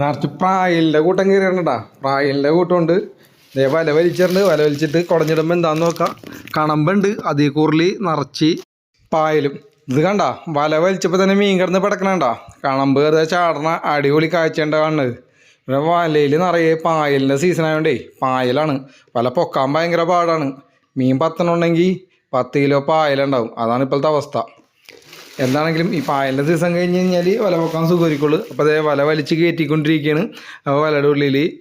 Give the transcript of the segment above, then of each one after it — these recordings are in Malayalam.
നിറച്ച് പ്രായലിന്റെ കൂട്ടം കയറിയാണ്ടാ പ്രായലിന്റെ കൂട്ടമുണ്ട്. ഇതേ വല വലിച്ചിട്ടുണ്ട്. വല വലിച്ചിട്ട് കുടഞ്ഞിടുമ്പോൾ എന്താന്ന് നോക്കാം. കണമ്പുണ്ട്. അതേ കൂറിൽ നിറച്ച് പായലും. ഇത് കണ്ട? വല വലിച്ചപ്പോൾ തന്നെ മീൻ കിടന്ന് പിടക്കണണ്ട. കണമ്പ് കയറുക ചാടണ അടിപൊളി കാഴ്ചയുണ്ട കാണുന്നത്. പിന്നെ വലയിൽ നിറയെ പായലിന്റെ സീസൺ ആയതുകൊണ്ടേ പായലാണ്. വല പൊക്കാൻ ഭയങ്കര പാടാണ്. മീൻ പത്തണുണ്ടെങ്കിൽ പത്ത് കിലോ പായലുണ്ടാവും. അതാണ് ഇപ്പോഴത്തെ അവസ്ഥ. എന്താണെങ്കിലും ഈ പായലിന്റെ സീസൺ കഴിഞ്ഞ് കഴിഞ്ഞാൽ വല പൊക്കാൻ സുഖമായിരിക്കുള്ളൂ. അപ്പോൾ അതേ വല വലിച്ച് കയറ്റിക്കൊണ്ടിരിക്കുകയാണ്. അപ്പോൾ വലയുടെ ഉള്ളിൽ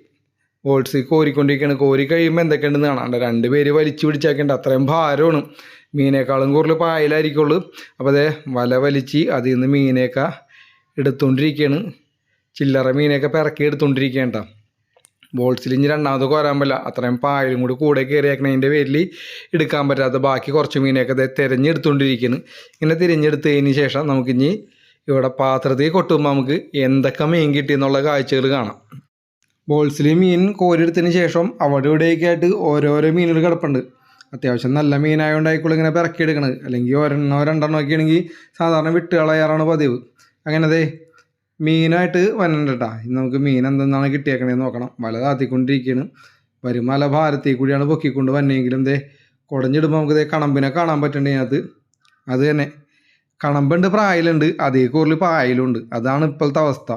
ഓട്സ് കോരിക്കൊണ്ടിരിക്കുകയാണ്. കോരി കഴിയുമ്പോൾ എന്തൊക്കെയുണ്ടെന്ന് കാണാണ്ട് രണ്ട് പേര് വലിച്ചു പിടിച്ചാക്കേണ്ട. അത്രയും ഭാരമാണ്. മീനേക്കാളും കൂടുതൽ പായലായിരിക്കുള്ളൂ. അപ്പോൾ അതേ വല വലിച്ച് അതിൽ നിന്ന് മീനേക്ക എടുത്തുകൊണ്ടിരിക്കുകയാണ് ചില്ലറ മീനൊക്കെ പിറക്കി എടുത്തുകൊണ്ടിരിക്കുകയാണ് കേട്ടോ ബോൾസിൽ ഇനി രണ്ടാമത് കോരാൻ പറ്റില്ല. അത്രയും പായലും കൂടി കൂടെ കയറിയേക്കണതിന്റെ പേരിൽ എടുക്കാൻ പറ്റാത്ത ബാക്കി കുറച്ച് മീനൊക്കെ തിരഞ്ഞെടുത്തുകൊണ്ടിരിക്കുന്നു ഇങ്ങനെ തിരഞ്ഞെടുത്തതിന് ശേഷം നമുക്കിനി ഇവിടെ പാത്രത്തിൽ കൊട്ടുമ്പോൾ നമുക്ക് എന്തൊക്കെ മീൻ കിട്ടിയെന്നുള്ള കാഴ്ചകൾ കാണാം. ബോൾസിൽ മീൻ കോരിയെടുത്തതിന് ശേഷം അവിടെ ഇവിടെയൊക്കെ ആയിട്ട് ഓരോരോ മീനുകൾ കിടപ്പുണ്ട്. അത്യാവശ്യം നല്ല മീനായതുകൊണ്ടായിക്കോളും ഇങ്ങനെ പിറക്കിയെടുക്കണത്. അല്ലെങ്കിൽ ഒരെണ്ണോ രണ്ടെണ്ണോ ഒക്കെ ആണെങ്കിൽ സാധാരണ വിട്ട് കളയാറാണ് പതിവ്. അങ്ങനെ ദേ മീനായിട്ട് വരണ്ട കേട്ടോ ഇന്ന് നമുക്ക് മീൻ എന്തെന്നാണ് കിട്ടിയേക്കണേന്ന് നോക്കണം. വല താത്തിക്കൊണ്ടിരിക്കുകയാണ് വരും മല ഭാരത്തിൽ കൂടിയാണ് പൊക്കിക്കൊണ്ട് വന്നെങ്കിലും ദേ കുടഞ്ഞിടുമ്പോൾ നമുക്ക് ദേ കണമ്പിനെ കാണാൻ പറ്റണ്ടേ അത്? അത് തന്നെ. കണമ്പുണ്ട് പ്രായലുണ്ട്. അതേ കൂടുതൽ പായലുണ്ട്. അതാണ് ഇപ്പോഴത്തെ അവസ്ഥ.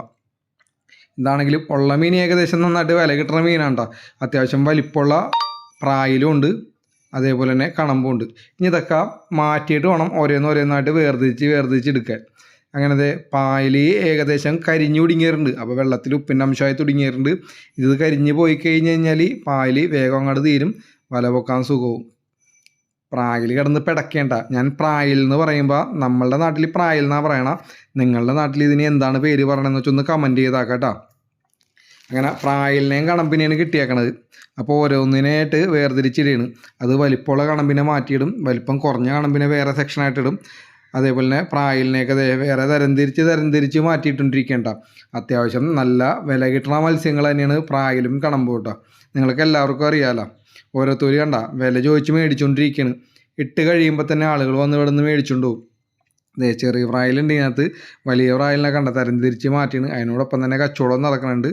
ഇതാണെങ്കിലും ഉള്ള മീൻ ഏകദേശം നന്നായിട്ട് വില കിട്ടുന്ന മീനാണ് കേട്ടോ അത്യാവശ്യം വലിപ്പമുള്ള പ്രായലും ഉണ്ട്. അതേപോലെ തന്നെ കണമ്പുണ്ട് ഇനി ഇതൊക്കെ മാറ്റിയിട്ട് വേണം ഓരോന്ന് ഓരോന്നായിട്ട് വേർതിരിച്ച് വേർതിരിച്ച് എടുക്കാൻ. അങ്ങനെ ദേ പായൽ ഏകദേശം കരിഞ്ഞു തുടങ്ങിയിട്ടുണ്ട് അപ്പോൾ വെള്ളത്തിൽ ഉപ്പിന്റെ അംശമായി തുടങ്ങിയിട്ടുണ്ട് ഇത് കരിഞ്ഞ് പോയി കഴിഞ്ഞ് കഴിഞ്ഞാൽ പായൽ വേഗം അങ്ങോട്ട് തീരും. വല പൊക്കാൻ സുഖവും. പ്രായിൽ കിടന്ന് പിടക്കേണ്ട. ഞാൻ പ്രായിൽ എന്ന് പറയുമ്പോൾ നമ്മളുടെ നാട്ടിൽ പ്രായിൽ എന്നാണ് പറയണ? നിങ്ങളുടെ നാട്ടിൽ ഇതിന് എന്താണ് പേര് പറയണമെന്ന് വെച്ചൊന്ന് കമന്റ് ചെയ്താക്കാം കേട്ടോ. അങ്ങനെ പ്രായലിനെയും കണമ്പിനെയാണ് കിട്ടിയേക്കണത്. അപ്പോൾ ഓരോന്നിനായിട്ട് വേർതിരിച്ചിടുകയാണ് അത് വലിപ്പമുള്ള കണമ്പിനെ മാറ്റിയിടും. വലിപ്പം കുറഞ്ഞ കണമ്പിനെ വേറെ സെക്ഷനായിട്ട് ഇടും. അതേപോലെ തന്നെ പ്രായലിനെയൊക്കെ വേറെ തരംതിരിച്ച് തരംതിരിച്ച് മാറ്റിയിട്ടുണ്ടിരിക്കേണ്ട. അത്യാവശ്യം നല്ല വില കിട്ടുന്ന മത്സ്യങ്ങൾ തന്നെയാണ് പ്രായലും കണമ്പും കേട്ടോ. നിങ്ങൾക്ക് എല്ലാവർക്കും അറിയാമല്ലോ ഓരോരുത്തർ കണ്ട വില ചോദിച്ച് മേടിച്ചുകൊണ്ടിരിക്കുകയാണ് ഇട്ട് കഴിയുമ്പോൾ തന്നെ ആളുകൾ വന്ന് ഇവിടെ നിന്ന് മേടിച്ചുകൊണ്ട് പോകും ദേ ചെറിയ പ്രായലുണ്ട് ഇതിനകത്ത് വലിയ പ്രായലിനെ കണ്ട തരംതിരിച്ച് മാറ്റിയാണ്. അതിനോടൊപ്പം തന്നെ കച്ചവടം നടക്കുന്നുണ്ട്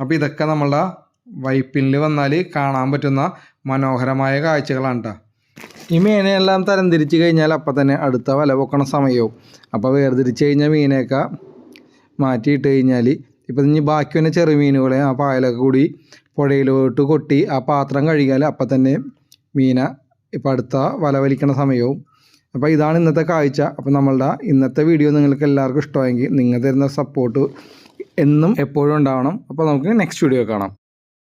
അപ്പോൾ ഇതൊക്കെ നമ്മളുടെ വൈപ്പിനിൽ വന്നാൽ കാണാൻ പറ്റുന്ന മനോഹരമായ കാഴ്ചകളാണ് കേട്ടോ. ഈ മീനെല്ലാം തരംതിരിച്ച് കഴിഞ്ഞാൽ അപ്പം തന്നെ അടുത്ത വല പൊക്കണ സമയവും. അപ്പോൾ വേർതിരിച്ച് കഴിഞ്ഞാൽ മീനെയൊക്കെ മാറ്റിയിട്ട് കഴിഞ്ഞാൽ ഇപ്പം ഇനി ബാക്കി വന്ന ചെറുമീനുകളെ ആ പായലൊക്കെ കൂടി പുഴയിലോട്ട് കൊട്ടി ആ പാത്രം കഴുകിയാൽ അപ്പം തന്നെ മീന ഇപ്പം അടുത്ത വല വലിക്കണ സമയവും. അപ്പോൾ ഇതാണ് ഇന്നത്തെ കാഴ്ച. അപ്പോൾ നമ്മളുടെ ഇന്നത്തെ വീഡിയോ നിങ്ങൾക്ക് എല്ലാവർക്കും ഇഷ്ടമായെങ്കിൽ നിങ്ങൾ തരുന്ന സപ്പോർട്ട് എന്നും എപ്പോഴും ഉണ്ടാവണം. അപ്പോൾ നമുക്ക് നെക്സ്റ്റ് വീഡിയോ കാണാം.